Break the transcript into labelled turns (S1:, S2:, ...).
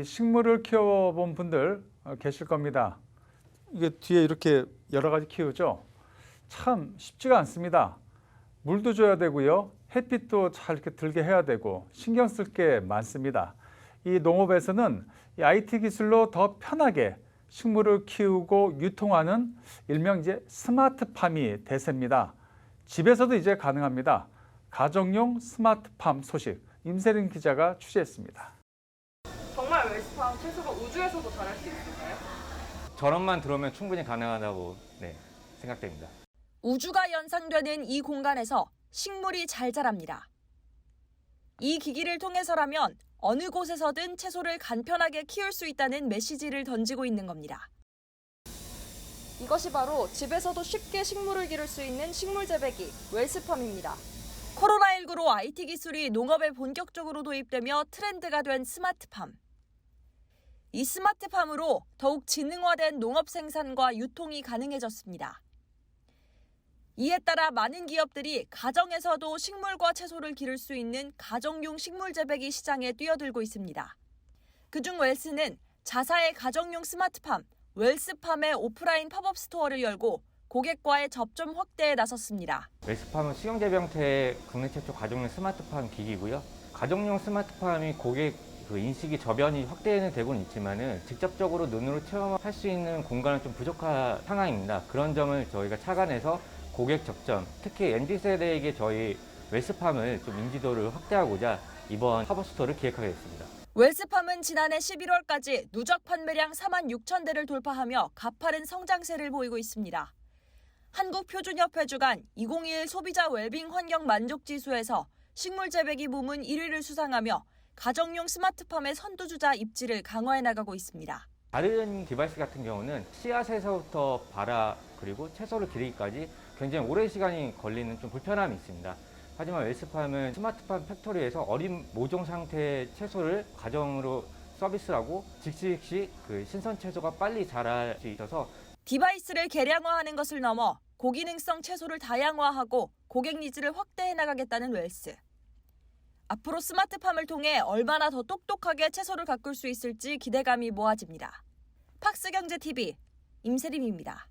S1: 이 식물을 키워본 분들 어, 계실 겁니다. 이게 뒤에 이렇게 여러 가지 키우죠. 참 쉽지가 않습니다. 물도 줘야 되고요. 햇빛도 잘 이렇게 들게 해야 되고 신경 쓸 게 많습니다. 이 농업에서는 이 IT 기술로 더 편하게 식물을 키우고 유통하는 일명 이제 스마트팜이 대세입니다. 집에서도 이제 가능합니다. 가정용 스마트팜 소식 임세린 기자가 취재했습니다.
S2: 웰스팜 채소가 우주에서도 자랄 수 있을까요?
S3: 저런만 들어오면 충분히 가능하다고 네, 생각됩니다.
S4: 우주가 연상되는 이 공간에서 식물이 잘 자랍니다. 이 기기를 통해서라면 어느 곳에서든 채소를 간편하게 키울 수 있다는 메시지를 던지고 있는 겁니다.
S2: 이것이 바로 집에서도 쉽게 식물을 기를 수 있는 식물 재배기 웰스팜입니다.
S4: 코로나19로 IT 기술이 농업에 본격적으로 도입되며 트렌드가 된 스마트팜. 이 스마트팜으로 더욱 지능화된 농업 생산과 유통이 가능해졌습니다. 이에 따라 많은 기업들이 가정에서도 식물과 채소를 기를 수 있는 가정용 식물 재배기 시장에 뛰어들고 있습니다. 그중 웰스는 자사의 가정용 스마트팜 웰스팜의 오프라인 팝업 스토어를 열고 고객과의 접점 확대에 나섰습니다.
S3: 웰스팜은 수경재배 형태의 국내 최초 가정용 스마트팜 기기고요. 가정용 스마트팜이 고객 그 인식이 저변이 확대는 되고는 있지만은 직접적으로 눈으로 체험할 수 있는 공간은 좀 부족한 상황입니다. 그런 점을 저희가 착안해서 고객 접점, 특히 MZ 세대에게 저희 웰스팜을 좀 인지도를 확대하고자 이번 팝업 스토어를 기획하게 됐습니다.
S4: 웰스팜은 지난해 11월까지 누적 판매량 4만 6천 대를 돌파하며 가파른 성장세를 보이고 있습니다. 한국표준협회 주간 2021 소비자 웰빙 환경 만족 지수에서 식물 재배기 부문 1위를 수상하며 가정용 스마트팜의 선두주자 입지를 강화해 나가고 있습니다.
S3: 다른 디바이스 같은 경우는 씨앗에서부터 발화 그리고 채소를 기르기까지 굉장히 오랜 시간이 걸리는 좀 불편함이 있습니다. 하지만 웰스팜은 스마트팜 팩토리에서 어린 모종 상태의 채소를 가정으로 서비스하고 즉시 그 신선 채소가 빨리 자랄 수 있어서
S4: 디바이스를 개량화하는 것을 넘어 고기능성 채소를 다양화하고 고객 니즈를 확대해 나가겠다는 웰스. 앞으로 스마트팜을 통해 얼마나 더 똑똑하게 채소를 가꿀 수 있을지 기대감이 모아집니다. 팍스경제TV 임세림입니다.